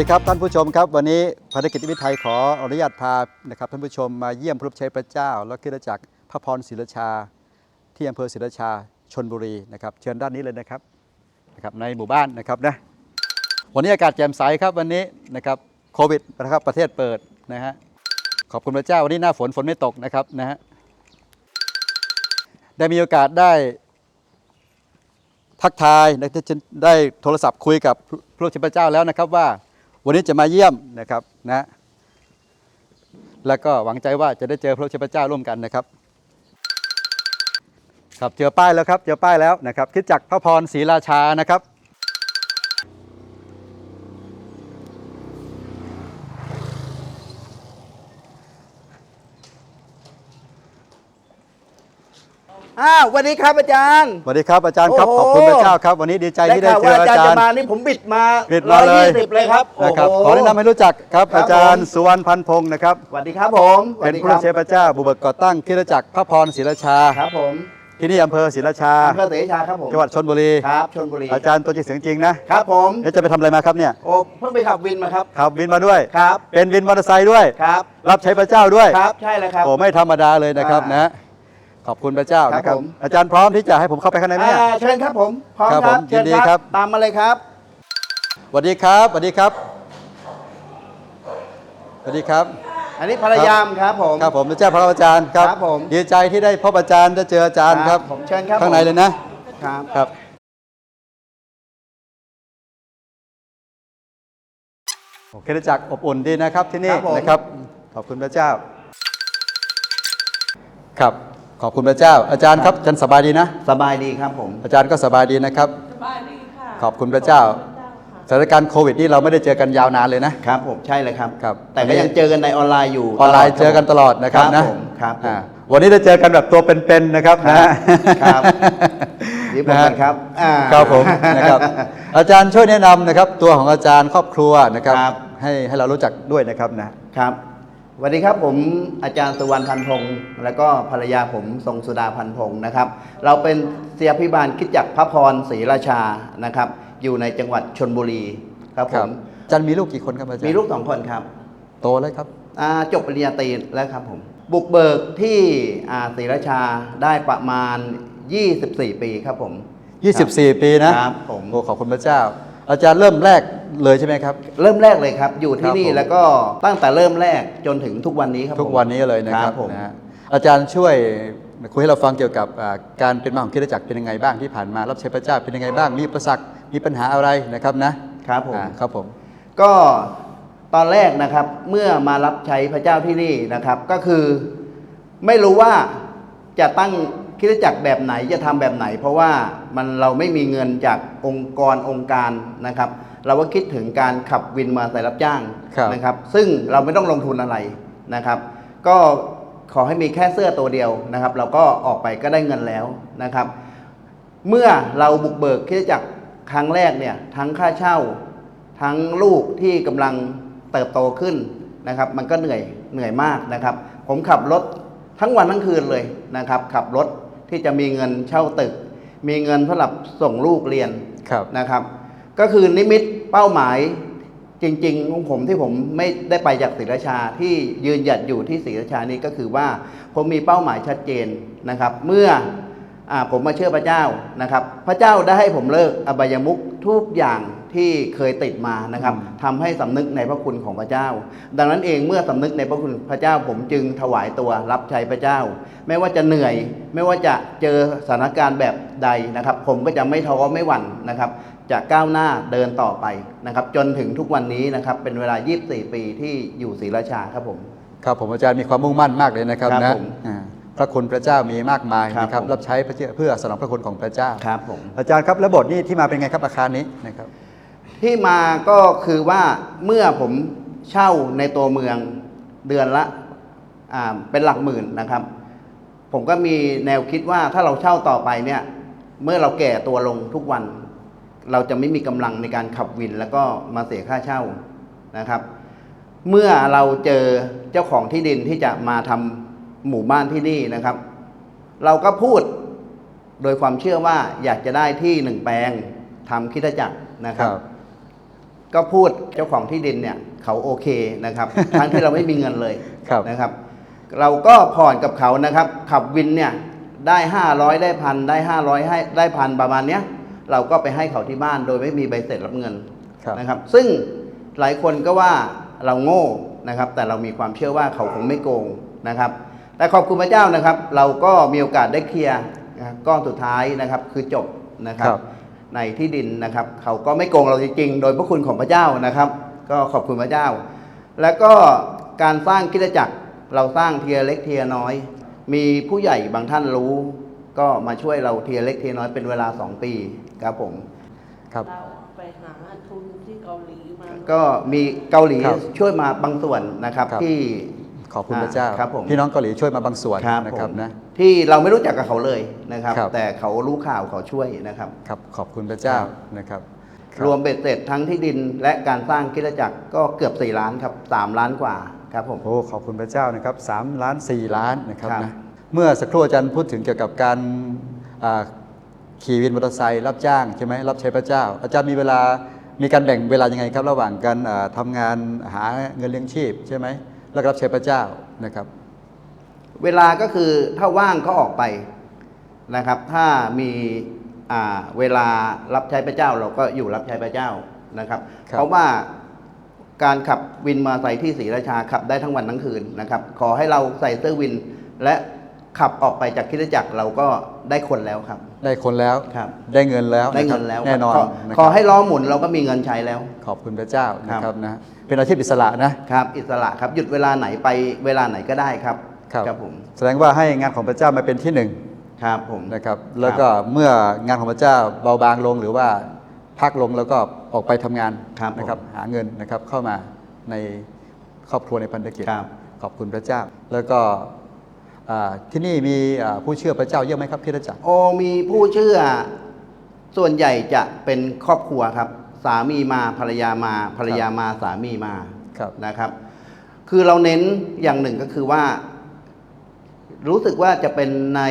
วัสดีครับท่านผู้ชมครับ วันนี้ภารกิจวิทย์ไทยขออนุญาตพานะครับท่านผู้ชมมาเยี่ยมพระรูปใช้พระเจ้า และคริสตจักพระพรศิลชา ที่อำเภอศิลชาชนบุรีนะครับเชิญด้านนี้เลยนะครับนะครับในหมู่บ้านนะครับนะวันนี้อากาศแจ่มใสครับวันนี้นะครับโควิดนะครับประเทศเปิดนะฮะขอบคุณพระเจ้าวันนี้หน้าฝนฝนไม่ตกนะครับนะฮะได้มีโอกาสได้ทักทายได้ได้โทรศัพท์คุยกับพระลูกพระเจ้าแล้วนะครับว่า วันนี้จะมาเยี่ยมนะครับนะแล้วก็หวังใจว่าจะได้เจอพระลูกพเจ้าร่วมกันนะครับ ครับเจอป้ายแล้วครับ เจอป้ายแล้วนะครับคิดจักพระพรศรีราชานะครับ อ้าวสวัสดีครับอาจารย์ สวัสดีครับอาจารย์ครับโอ้โหขอบคุณพระเจ้าครับ วันนี้ดีใจที่ได้ข่าวเจว่าออาอาจารย์จารจะย์ มานี่ผมบิดมาบิดมาเลย 120เลยครับนะครับโโห ขอแนะนำให้รู้จักครับ ครับ อาจารย์ผมสุวรรณพันธ์พงศ์นะครับ สวัสดีครับผมสวัเป็สนดีผู้ครัเชี่ยวพระเจ้าบุเบิกก่อตั้งคริสตจักรพระพรศรีราชา ครับผมที่นี่อำเภอศรีราชา อำเภอเสชาครับผมจังหวัดชลบุรี ครับชลบุรีอาจารย์ตัวจริงเสียงจริงนะครับผมแล้วจะไปทำอะไรมาครับเนี่ยโอ้เพิ่งไปขับวินมาครับขับวินมาด้วย ครับเป็นวินมอเตอร์ไซค์ด้วย ครับรับใช้พระเจ้าด้วย ครับใช่เลยครับ โอ้ไม่ธรรมดาเลยนะครับอ่าน นะ ขอบคุณพระเจ้าครับนะครับผม อาจารย์พร้อมที่จะให้ผมเข้าไปข้างในไหมเนี่ยอ่าเชิญครับผมพร้อมครับคผรับมเชิญยินดีครับ ตามมาเลยครับ สวัสดีครับสวัสดีครับสวัสดีครับ อันนี้ภรรยามครับผม ครับผมพระเจ้าพระอาจารย์ครับ ครับผมดีใจที่ได้พบอาจารย์ได้เจออาจารย์ครับผมเชิญครับข้างในผม เลยนะครับ ครับ โอเครู้จักรอบอุ่นดีนะครับที่นี่ครับผม นะครับ ขอบคุณพระเจ้า ครับ ขอบคุณพระเจ้า อาจารย์ครับอาจารย์สบายดีนะ สบายดีครับผม อาจารย์ก็สบายดีนะครับ สบายดีค่ะขอบคุณพระเจ้า สถานการณ์โควิดนี่เราไม่ได้เจอกันยาวนานเลยนะ ครับผมใช่เลยครับ ครับ แต่ก็ยังเจอกันในออนไลน์อยู่ออนไลน์ตลดเจอกันตลอดนะครับครับนะผมครับผมอ่าวันนี้ได้เจอกันแบบตัวเป็นๆนะครับครับนะฮะครับนี่ผมนะฮะเป็นครับอ่าครับผมนะครับ อาจารย์ช่วยแนะนำนะครับ ตัวของอาจารย์ครอบครัวนะครับครับให้ให้เรารู้จักด้วยนะครับนะครับ สวัสดีครับผมอาจารย์สุวรรณพันพงศ์แล้วก็ภรรยาผมทรงสุดาพันพงศ์นะครับ เราเป็นเสียพิบาลคิดจักรพระพรศรีราชานะครับ อยู่ในจังหวัดชนบุรีครับผมอาจารย์มีลูกกี่คนครับอาจารย์มีลูกสองคนครับโตแล้วครับ อ่าจบปริญญาตรีแล้วครับผมบุกเบิกที่อ่าศรีราชาได้ประมาณ 24 ปีครับผม 24 ปีนะครับผม โอ้ขอบคุณพระเจ้า อาจารย์เริ่มแรก เลยใช่ไหมครับ เริ่มแรกเลยครับ อยู่ที่นี่ครับผม แล้วก็ตั้งแต่เริ่มแรกจนถึงทุกวันนี้ครับทุกผม วันนี้เลยนะครับผม นะฮะอาจารย์ช่วยคุยให้เราฟังเกี่ยวกับอ่าการเป็นมาของคริสตจักรเป็นยังไงบ้างที่ผ่านมารับใช้พระเจ้าเป็นยังไงบ้าง มีอุประสักมีปัญหาอะไรนะครับนะครับผม อ่าครับผม ก็ตอนแรกนะครับเมื่อมารับใช้พระเจ้าที่นี่นะครับ ก็คือไม่รู้ว่าจะตั้ง คริสตจักรแบบไหนจะทำแบบไหน เพราะว่ามันเราไม่มีเงินจากองค์กรองค์การนะครับ เราก็คิดถึงการขับวินมาใส่รับจ้างครับนะครับ ซึ่งเราไม่ต้องลงทุนอะไรนะครับ ก็ขอให้มีแค่เสื้อตัวเดียวนะครับ เราก็ออกไปก็ได้เงินแล้วนะครับ เมื่อเราบุกเบิกคริสตจักรครั้งแรกเนี่ยทั้งค่าเช่า ทั้งลูกที่กำลังเติบโตขึ้นนะครับ มันก็เหนื่อยเหนื่อยมากนะครับ ผมขับรถทั้งวันทั้งคืนเลยนะครับ ขับรถ ที่จะมีเงินเช่าตึก มีเงินสำหรับส่งลูกเรียนครับ นะครับ ก็คือนิมิตเป้าหมายจริงๆของผมที่ผมไม่ได้ไปจากศรีราชาที่ยืนหยัดอยู่ที่ศรีราชานี้ก็คือว่าผมมีเป้าหมายชัดเจนนะครับ เมื่ออ่าผมมาเชื่อพระเจ้านะครับ พระเจ้าได้ให้ผมเลิกอบายมุขทุกอย่าง ที่เคยติดมานะครับทำให้สำนึกในพระคุณของพระเจ้า ดังนั้นเองเมื่อสำนึกในพระคุณพระเจ้าผมจึงถวายตัวรับใช้พระเจ้า ไม่ว่าจะเหนื่อย ไม่ว่าจะเจอสถานการณ์แบบใดนะครับ ผมก็จะไม่ท้อไม่หวั่นนะครับจะก้าวหน้าเดินต่อไปนะครับ จนถึงทุกวันนี้นะครับ เป็นเวลา 24 ปีที่อยู่ศรีราชาครับผม ครับผมอาจารย์มีความมุ่งมั่นมากเลยนะครับครับนะผมอ่าพระคุณพระเจ้ามีมากมายครับนะครับผม รับใช้พระเจ้าเพื่อสนองพระคุณของพระเจ้า ครับผม อาจารย์ครับแล้วบทนี้ที่มาเป็นไงครับอาคารนี้นะครับ ที่มาก็คือว่าเมื่อผมเช่าในตัวเมืองเดือนละอ่าเป็นหลักหมื่นนะครับ ผมก็มีแนวคิดว่าถ้าเราเช่าต่อไปเนี่ย เมื่อเราแก่ตัวลงทุกวัน เราจะไม่มีกำลังในการขับวินแล้วก็มาเสียค่าเช่านะครับ เมื่อเราเจอเจ้าของที่ดินที่จะมาทำหมู่บ้านที่นี่นะครับ เราก็พูดโดยความเชื่อว่าอยากจะได้ที่หนึ่งแปลงทำคิดจักรนะครับครับ ก็พูดเจ้าของที่ดินเนี่ยเขาโอเคนะครับ ทั้งที่เราไม่มีเงินเลยครับนะครับ เราก็ผ่อนกับเขานะครับ ขับวินเนี่ยได้ 500 ได้พันได้ 500 ให้ได้พันประมาณเนี้ยเราก็ไปให้เขาที่บ้านโดยไม่มีใบเสร็จรับเงินครับนะครับ ซึ่งหลายคนก็ว่าเราโง่นะครับ แต่เรามีความเชื่อว่าเขาคงไม่โกงนะครับ แต่ขอบคุณพระเจ้านะครับ เราก็มีโอกาสได้เคลียร์นะครับก้อนสุดท้ายนะครับ คือจบนะครับครับ ในที่ดินนะครับ เขาก็ไม่โกงเราจริงๆ โดยพระคุณของพระเจ้านะครับ ก็ขอบคุณพระเจ้า แล้วก็การสร้างคริดจักรเราสร้างเทียร์เล็กเทียร์น้อย มีผู้ใหญ่บางท่านรู้ ก็มาช่วยเราเทียร์เล็กเทียร์น้อยเป็นเวลา 2 ปีครับผมครับเราไปหาทุนที่เกาหลีมาก็มีเกาหลีครับช่วยมาบางส่วนนะครับครับที่ ขอบคุณพระเจ้าอ่าครับผมพี่น้องเกาหลีช่วยมาบางส่วนครับนะครับผมนะ ที่เราไม่รู้จักกับเขาเลยนะครับ ครับ แต่เขารู้ข่าวเขาช่วยนะครับ ครับขอบคุณพระเจ้าครับนะครับคบรวมเบ็ดเสร็จทั้งที่ดินและการสร้างคริดจักรก็เกือบ 4 ล้านครับ 3 ล้านกว่าครับผม โอ้ขอบคุณพระเจ้านะครับ3ล้าน4ล้านนะครับครับนะเมื่อสักครู่อาจารย์พูดถึงเกี่ยวกับการอ่าขี่วินมอเตอร์ไซค์รับจ้างใช่ไหมรับใช้พระเจ้า อาจารย์มีเวลามีการแบ่งเวลายังไงครับ ระหว่างการอ่าทำงานหาเงินเลี้ยงชีพใช่ไหม แล้วก็รับใช้พระเจ้านะครับ เวลาก็คือถ้าว่างก็ออกไปนะครับ ถ้ามีอ่าเวลารับใช้พระเจ้าเราก็อยู่รับใช้พระเจ้านะครับครับเพราะว่าการขับวินมอเตอร์ไซค์ที่ศรีราชาขับได้ทั้งวันทั้งคืนนะครับ ขอให้เราใส่เสื้อวินและ ขับออกไปจากคริดจักรเราก็ได้คนแล้วครับ ได้คนแล้วครับ ได้เงินแล้วได้ะคเงิรับนแล้วแน่นอนขนะขคอรับให้ล้อหมุนเราก็มีเงินใช้แล้ว ขอบคุณพระเจ้านะคครัรับบนะเป็นอาชีพอิสระนะครับ อิสระครับหยุดเวลาไหนไปเวลาไหนก็ได้ครับครับครับผมแสดงว่าให้งานของพระเจ้ามาเป็นที่หนึ่งครับผมนะครับ แล้วก็เมื่องานของพระเจ้าเบาบางลงหรือว่าพักลงแล้วก็ออกไปทำงานครับนะครับ หาเงินนะครับเข้ามาในครอบครัวในพันธกิจครับขอบคุณพระเจ้า แล้วก็อ่า ที่นี่มีอ่าผู้เชื่อพระเจ้าเยอะไหมครับคริดจักรโอมีผู้เชื่อ ส่วนใหญ่จะเป็นครอบครัวครับ สามีมาภรรยามาภรรยามาสามีมาครับนะครับ คือเราเน้นอย่างหนึ่งก็คือว่า รู้สึกว่าจะเป็นใน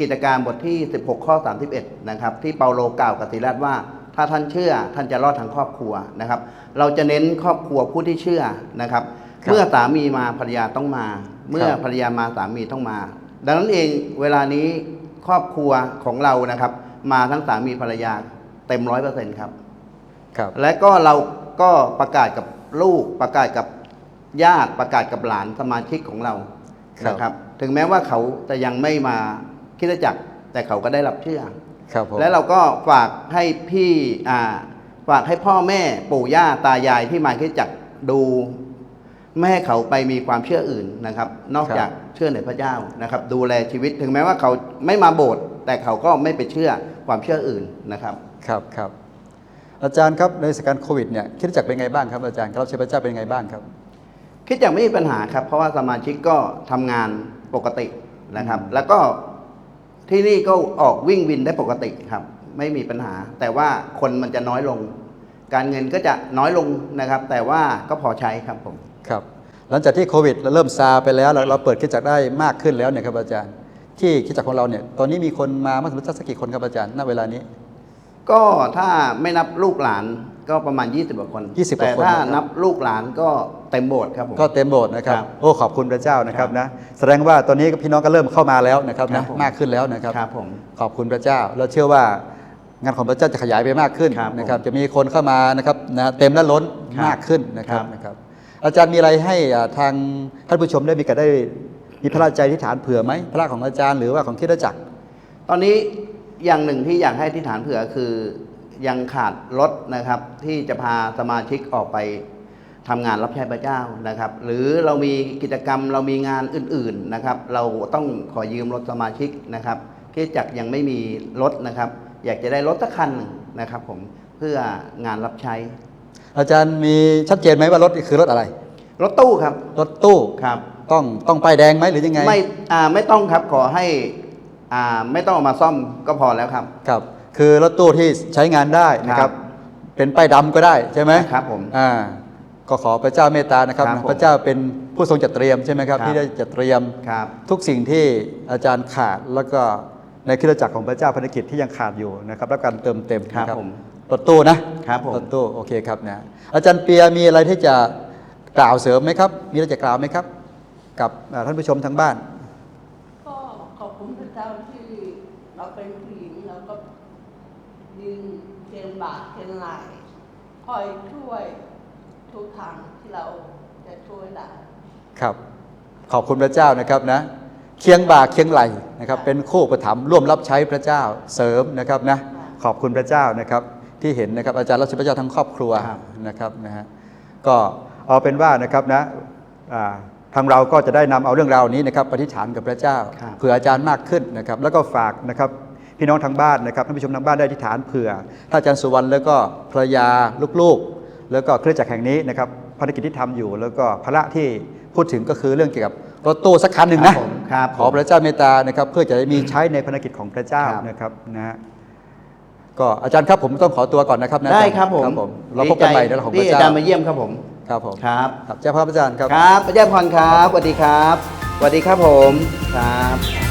กิจการบทที่ 16 ข้อ 31 นะครับ ที่เปาโลกล่าวกับศิรัตว่า ถ้าท่านเชื่อท่านจะรอดทั้งครอบครัวนะครับ เราจะเน้นครอบครัวผู้ที่เชื่อนะครับครับเมื่อสามีมาภรรยาต้องมา เมื่อครับภรรยามาสามีต้องมา ดังนั้นเองเวลานี้ครอบครัวของเรานะครับ มาทั้งสามีภรรยาเต็มร้อยเปอร์เซ็นต์ครับ ครับ และก็เราก็ประกาศกับลูกประกาศกับญาติประกาศกับหลานสมาชิกของเราครับ นะครับ ถึงแม้ว่าเขาจะยังไม่มาคริดจักร แต่เขาก็ได้รับเชื่อ ครับผม และเราก็ฝากให้พี่อ่าฝากให้พ่อแม่ปู่ย่าตายายที่มาคริดจักรดู ไม่ให้เขาไปมีความเชื่ออื่นนะครับ นอกจากเชื่อในพระเจ้านะครับ ดูแลชีวิตถึงแม้ว่าเขาไม่มาโบสถ์แต่เขาก็ไม่ไปเชื่อความเชื่ออื่นนะครับครับครับอาจารย์ครับในสถานการณ์โควิดเนี่ยคริดจักรเป็นไงบ้างครับอาจารย์การรับใช้พระเจ้าเป็นไงบ้างครับ คิดจะไม่มีปัญหาครับ เพราะว่าสมาชิกก็ทำงานปกตินะครับ แล้วก็ที่นี่ก็ออกวิ่งวินได้ปกติครับ ไม่มีปัญหา แต่ว่าคนมันจะน้อยลง การเงินก็จะน้อยลงนะครับ แต่ว่าก็พอใช้ครับผม ครับหลังจากที่โควิดเราเริ่มซาไปแล้ว เราเราเปิดคริดจักรได้มากขึ้นแล้วเนี่ยครับอาจารย์ ที่คริดจักรของเราเนี่ยตอนนี้มีคนมามากถึงสักกี่คนครับอาจารย์ณเวลานี้ ก็ถ้าไม่นับลูกหลานก็ประมาณ 20กว่าคน 20กว่าแต่คนถ้านะครับนับลูกหลานก็เต็มโบสถ์ครับผมก็เต็มโบสถ์นะครับครับโอ้ขอบคุณพระเจ้านะครับครับนะแสดงว่าตอนนี้พี่น้องก็เริ่มเข้ามาแล้วนะครับครันะบผมมากขึ้นแล้วนะครับครับผมขอบคุณพระเจ้าเราเชื่อว่างานของพระเจ้าจะขยายไปมากขึ้นครับผมนะครับจะมีคนเข้ามานะครับนะเต็มและล้นครับมากขึ้นนะครับครับนะครับ อาจารย์มีอะไรให้ทางท่านผู้ชมได้มีการได้มีพระราชใจที่ฐานเผื่อไหมพระของอาจารย์หรือว่าของคิดจักร ตอนนี้อย่างหนึ่งที่อยากให้ที่ฐานเผื่อคือยังขาดรถนะครับ ที่จะพาสมาชิกออกไปทำงานรับใช้พระเจ้านะครับ หรือเรามีกิจกรรมเรามีงานอื่นๆนะครับ เราต้องขอยืมรถสมาชิกนะครับที่จักรยังไม่มีรถนะครับ อยากจะได้รถสักคันนะครับผมเพื่องานรับใช้ อาจารย์มีชัดเจนไหมว่ารถคือรถอะไร รถตู้ครับ รถตู้ครับ ต้องต้องป้ายแดงไหมหรือยังไงไม่อ่าไม่ต้องครับขอให้อ่าไม่ต้องเอามาซ่อมก็พอแล้วครับ ครับ คือรถตู้ที่ใช้งานได้นะคครัรับบเป็นป้ายดำก็ได้ใช่ไหมครับผมอ่าก็ขอพระเจ้าเมตตานะครับ ครับผมพระเจ้าเป็นผู้ทรงจัดเตรียมใช่ไหมครับครับ ที่ได้จัดเตรียม ครับ ทุกสิ่งที่อาจารย์ขาดแล้วก็ในคริสตจักรของพระเจ้าพันธกิจที่ยังขาดอยู่นะครับรับการเติมเต็มครับนะผม รถตู้นะครับผม รถตู้โอเคครับนะอาจารย์เปียมีอะไรที่จะกล่าวเสริมไหมครับ มีอะไรจะกล่าวไหมครับ กับอ่าท่านผู้ชมทางบ้าน ก็ขอบคุณพระเจ้าที่เราเป็นผู้หญิงแล้วก็ยืนเคียงบ่าเคียงไหลคอยช่วยทุกทางที่เราจะช่วยได้ ครับ ขอบคุณพระเจ้านะครับนะเคียงบ่าเคียงไหลนะครับ เป็นคู่ประถมภ์ร่วมรับใช้พระเจ้าเสริมนะครับนะขอบคุณพระเจ้านะครับ ที่เห็นนะครับอาจารย์รับใช้พระเจ้าทั้งครอบครัวครับนะครับนะฮะก็เอาเป็นว่านะครับนะอ่าทางเราก็จะได้นำเอาเรื่องราวนี้นะครับปฏิฐานกับพระเจ้าครับเผื่ออาจารย์มากขึ้นนะครับแล้วก็ฝากนะครับพี่น้องทางบ้านนะครับท่านผู้ชมทางบ้านได้อธิษฐานเผื่อถ้าอาจารย์สุวรรณแล้วก็ภรรยาลูกๆ แล้วก็เครือจักรแห่งนี้นะครับภารกิจที่ทำอยู่ แล้วก็ภาระที่พูดถึงก็คือเรื่องเกี่ยวกับรถตู้สักคันหนึ่งครันะบผมครับขอพระเจ้าเมตตานะครับเพื่อจะได้มีใช้ในภารกิจของพระเจ้าครับนะครับนะฮะ ก็อาจารย์ครับผมต้องขอตัวก่อนนะครับนะได้อาจาย์ครับผมเราพบกันใหม่ในเรื่องของพที่ระอาเจ้าจารย์มาเยี่ยมครับผมครับผมครับ ครับเจ้าพระอาจารย์ครับ ครับพระเจ้าพรครับสวัสดีครับสวัสดีครับผมครับ